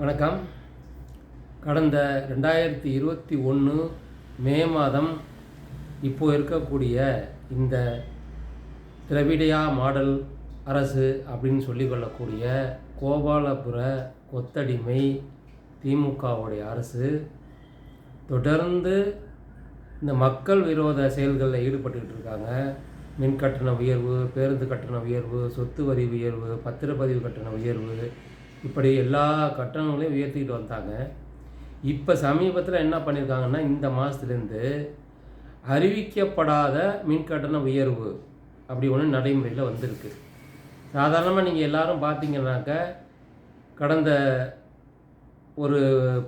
வணக்கம். கடந்த ரெண்டாயிரத்தி இருபத்தி ஒன்று மே மாதம் இப்போ இருக்கக்கூடிய இந்த திரவிடையா மாடல் அரசு அப்படின்னு சொல்லிக்கொள்ளக்கூடிய கோபாலபுர கொத்தடிமை திமுகவுடைய அரசு தொடர்ந்து இந்த மக்கள் விரோத செயல்களில் ஈடுபட்டுக்கிட்டு இருக்காங்க. மின் கட்டண உயர்வு பேருந்து கட்டண உயர்வு சொத்து வரி உயர்வு பத்திரப்பதிவு கட்டண உயர்வு இப்படி எல்லா கட்டணங்களையும் உயர்த்திக்கிட்டு வந்தாங்க இப்போ சமீபத்தில் என்ன பண்ணியிருக்காங்கன்னா இந்த மாதத்துலேருந்து அறிவிக்கப்படாத மின் கட்டண உயர்வு அப்படி ஒன்று நடைமுறையில் வந்திருக்கு. சாதாரணமாக நீங்கள் எல்லோரும் பார்த்தீங்கன்னாக்க கடந்த ஒரு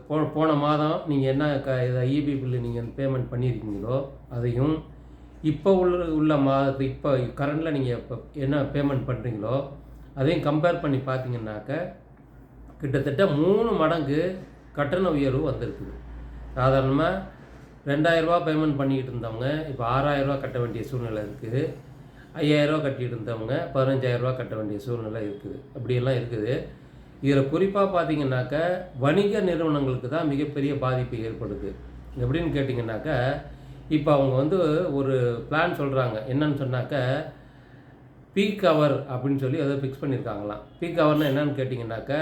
போ போன மாதம் நீங்கள் என்ன க இதை இபி பில்லு நீங்கள் பேமெண்ட் பண்ணியிருக்கீங்களோ அதையும் இப்போ உள்ள உள்ள மாதத்து இப்போ கரண்டில் நீங்கள் இப்போ என்ன பேமெண்ட் பண்ணுறீங்களோ அதையும் கம்பேர் பண்ணி பார்த்தீங்கன்னாக்க கிட்டத்தட்ட மூணு மடங்கு கட்டண உயர்வு வந்திருக்குது. சாதாரணமாக ரெண்டாயிரரூபா பேமெண்ட் பண்ணிக்கிட்டு இருந்தவங்க இப்போ ஆறாயிரரூபா கட்ட வேண்டிய சூழ்நிலை இருக்குது ஐயாயிரரூபா கட்டிட்டு இருந்தவங்க பதினஞ்சாயிரரூபா கட்ட வேண்டிய சூழ்நிலை இருக்குது. அப்படியெல்லாம் இருக்குது. இதில் குறிப்பாக பார்த்தீங்கன்னாக்க வணிக நிறுவனங்களுக்கு தான் மிகப்பெரிய பாதிப்பு ஏற்படுது. எப்படின்னு கேட்டிங்கன்னாக்கா இப்போ அவங்க வந்து ஒரு பிளான் சொல்கிறாங்க என்னன்னு சொன்னாக்க பீக் அவர் அப்படின்னு சொல்லி அதை ஃபிக்ஸ் பண்ணியிருக்காங்களாம். பீக் அவர்னால் என்னன்னு கேட்டிங்கனாக்க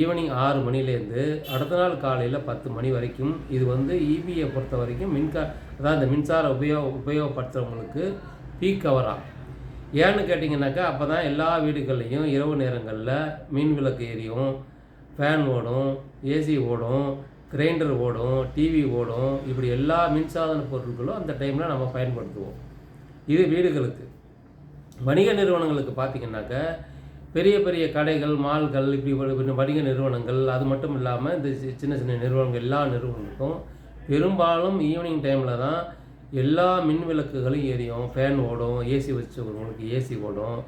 ஈவினிங் ஆறு மணிலேருந்து அடுத்த நாள் காலையில் பத்து மணி வரைக்கும் இது வந்து இபியை பொறுத்த வரைக்கும் மின்கா அதாவது இந்த மின்சார உபயோக உபயோகப்படுத்துகிறவங்களுக்கு பீக் அவராக ஏன்னு கேட்டிங்கனாக்கா அப்போ தான் எல்லா வீடுகள்லையும் இரவு நேரங்களில் மின் விளக்கு எரியும் ஃபேன் ஓடும் ஏசி ஓடும் கிரைண்டர் ஓடும் டிவி ஓடும் இப்படி எல்லா மின்சாதன பொருட்களும் அந்த டைமில் நம்ம பயன்படுத்துவோம். இது வீடுகளுக்கு. வணிக நிறுவனங்களுக்கு பார்த்தீங்கன்னாக்க பெரிய பெரிய கடைகள் மால்கள் இப்படி வணிக நிறுவனங்கள் அது மட்டும் இல்லாமல் இந்த சி- சின்ன சின்ன நிறுவனங்கள் எல்லா நிறுவனங்களுக்கும் பெரும்பாலும் ஈவினிங் டைமில் தான் எல்லா மின் விளக்குகளும் எரியும் ஃபேன் ஓடும் ஏசி வச்சுருக்கவங்களுக்கு ஏசி ஓடும்.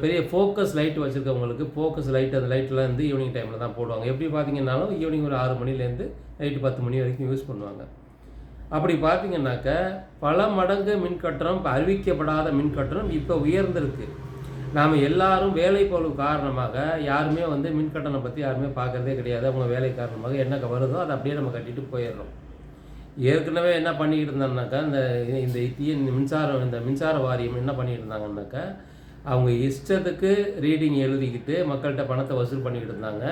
பெரிய ஃபோக்கஸ் லைட் வச்சுருக்கவங்களுக்கு ஃபோக்கஸ் லைட் அந்த லைட்டில் வந்து ஈவினிங் டைமில் தான் போடுவாங்க. எப்படி பார்த்தீங்கன்னாலும் ஈவினிங் ஒரு ஆறு மணிலேருந்து நைட்டு பத்து மணி வரைக்கும் யூஸ் பண்ணுவாங்க. அப்படி பார்த்தீங்கன்னாக்க பல மடங்கு மின் கட்டணம் இப்போ அறிவிக்கப்படாத மின் கட்டணம் இப்போ உயர்ந்திருக்கு. நாம் எல்லாரும் வேலை பளு காரணமாக யாருமே வந்து மின் கட்டணம் பற்றி யாருமே பார்க்கறதே கிடையாது. அவங்க வேலை காரணமாக என்ன வருதோ அதை அப்படியே நம்ம கட்டிட்டு போயிடுறோம். ஏற்கனவே என்ன பண்ணிக்கிட்டு இருந்தாங்கனாக்கா இந்த இந்த மின்சாரம் இந்த மின்சார வாரியம் என்ன பண்ணிக்கிட்டு இருந்தாங்கன்னாக்கா அவங்க இஷ்டத்துக்கு ரீடிங் எழுதிக்கிட்டு மக்கள்கிட்ட பணத்தை வசூல் பண்ணிக்கிட்டு இருந்தாங்க.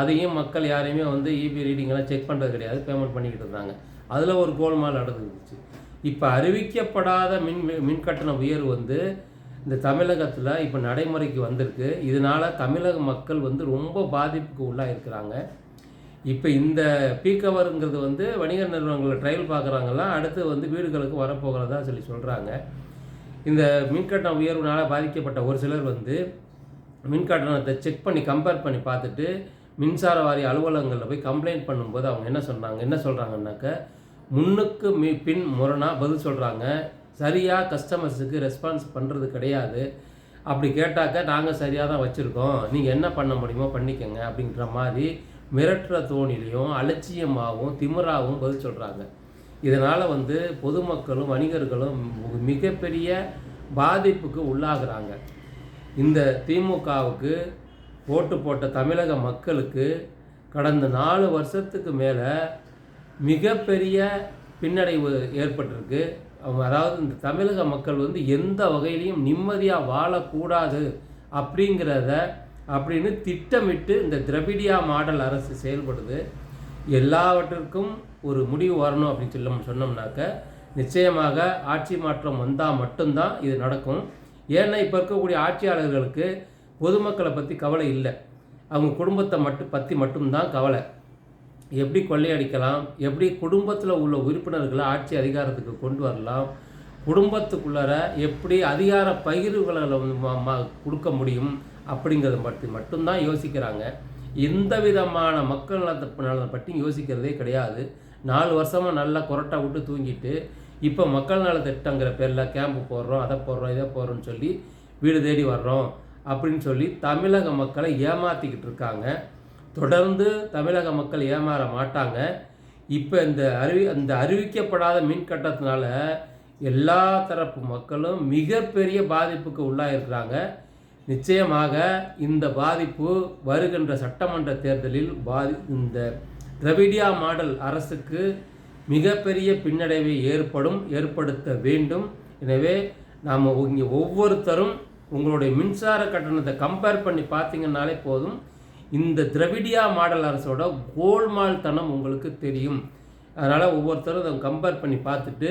அதையும் மக்கள் யாரையுமே வந்து இபி ரீடிங்கெல்லாம் செக் பண்ணுறது கிடையாது பேமெண்ட் பண்ணிக்கிட்டு இருந்தாங்க. அதில் ஒரு கோல்மால் நடந்துருந்துச்சு. இப்போ அறிவிக்கப்படாத மின் மின் கட்டண உயர்வு வந்து இந்த தமிழகத்தில் இப்போ நடைமுறைக்கு வந்திருக்கு. இதனால் தமிழக மக்கள் வந்து ரொம்ப பாதிப்புக்கு உள்ளாக இருக்கிறாங்க இப்போ இந்த பீக்கவருங்கிறது வந்து வணிக நிறுவனங்களை ட்ரையல் பார்க்குறாங்கலாம் அடுத்து வந்து வீடுகளுக்கு வரப்போகிறதா சொல்லி சொல்கிறாங்க இந்த மின்கட்டண உயர்வுனால் பாதிக்கப்பட்ட ஒரு சிலர் வந்து மின்கட்டணத்தை செக் பண்ணி கம்பேர் பண்ணி பார்த்துட்டு மின்சார வாரிய அலுவலகங்களில் போய் கம்ப்ளைண்ட் பண்ணும்போது அவங்க என்ன சொன்னாங்க? என்ன சொல்கிறாங்கன்னாக்க முன்னுக்கு மீ பின் முரணாக பதில் சொல்கிறாங்க சரியாக கஸ்டமர்ஸுக்கு ரெஸ்பான்ஸ் பண்ணுறது கிடையாது. அப்படி கேட்டாக்க நாங்கள் சரியாக தான் வச்சுருக்கோம். நீங்கள் என்ன பண்ண முடியுமோ பண்ணிக்கோங்க அப்படின்ற மாதிரி மிரட்டுற தோணிலையும் அலட்சியமாகவும் திமிராகவும் பதில் சொல்கிறாங்க இதனால் வந்து பொதுமக்களும் வணிகர்களும் மிகப்பெரிய பாதிப்புக்கு உள்ளாகிறாங்க. இந்த திமுகவுக்கு ஓட்டு போட்ட தமிழக மக்களுக்கு கடந்த நாலு வருஷத்துக்கு மேலே மிகப்பெரிய பின்னடைவு ஏற்பட்டிருக்கு. அவங்க அதாவது இந்த தமிழக மக்கள் வந்து எந்த வகையிலையும் நிம்மதியாக வாழக்கூடாது அப்படிங்கிறத அப்படின்னு திட்டமிட்டு இந்த திரவிடியா மாடல் அரசு செயல்படுது. எல்லாவற்றிற்கும் ஒரு முடிவு வரணும் அப்படின்னு சொல்ல சொன்னோம்னாக்க நிச்சயமாக ஆட்சி மாற்றம் வந்தால் மட்டும்தான் இது நடக்கும். ஏன்னா இப்போ இருக்கக்கூடிய ஆட்சியாளர்களுக்கு பொதுமக்களை பற்றி கவலை இல்லை. அவங்க குடும்பத்தை மட்டும் பற்றி மட்டும்தான் கவலை. எப்படி கொள்ளையடிக்கலாம் எப்படி குடும்பத்தில் உள்ள உறுப்பினர்களை ஆட்சி அதிகாரத்துக்கு கொண்டு வரலாம் குடும்பத்துக்குள்ளார எப்படி அதிகார பகிர்வுகளை வந்து ம- கொடுக்க முடியும் அப்படிங்கிறத பற்றி மட்டும்தான் யோசிக்கிறாங்க. எந்த விதமான மக்கள் நலத்தை நலனை பற்றி யோசிக்கிறதே கிடையாது. நாலு வருஷமாக நல்லா கொரட்டா விட்டு தூங்கிட்டு இப்போ மக்கள் நல திட்டங்கிற பேரில் கேம்பு போடுறோம் அதை போடுறோம் இதை போடுறோம்னு சொல்லி வீடு தேடி வர்றோம் அப்படின்னு சொல்லி தமிழக மக்களை ஏமாற்றிக்கிட்டு இருக்காங்க. தொடர்ந்து தமிழக மக்கள் ஏமாற மாட்டாங்க. இப்போ இந்த அறிவி அந்த அறிவிக்கப்படாத மின் கட்டத்தினால எல்லா தரப்பு மக்களும் மிகப்பெரிய பாதிப்புக்கு உள்ளாயிருக்கிறாங்க. நிச்சயமாக இந்த பாதிப்பு வருகின்ற சட்டமன்ற தேர்தலில் பாதி இந்த திரவிடியா மாடல் அரசுக்கு மிகப்பெரிய பின்னடைவை ஏற்படும் ஏற்படுத்த வேண்டும். எனவே நாம் இங்கே ஒவ்வொருத்தரும் உங்களுடைய மின்சார கட்டணத்தை கம்பேர் பண்ணி பார்த்தீங்கன்னாலே போதும். இந்த திரவிடியா மாடல் அரசோட கோல்மால் தனம் உங்களுக்கு தெரியும். அதனால் ஒவ்வொருத்தரும் அதை கம்பேர் பண்ணி பார்த்துட்டு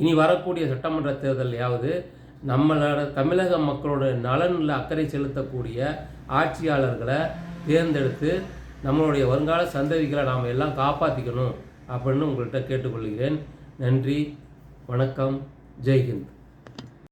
இனி வரக்கூடிய சட்டமன்ற தேர்தலையாவது நம்மளோட தமிழக மக்களோட நலனில் அக்கறை செலுத்தக்கூடிய ஆட்சியாளர்களை தேர்ந்தெடுத்து நம்மளுடைய வருங்கால சந்ததிகளை நாம் எல்லாம் காப்பாற்றிக்கணும் அப்படின்னு உங்கள்கிட்ட கேட்டுக்கொள்கிறேன். நன்றி வணக்கம் ஜெய்ஹிந்த்.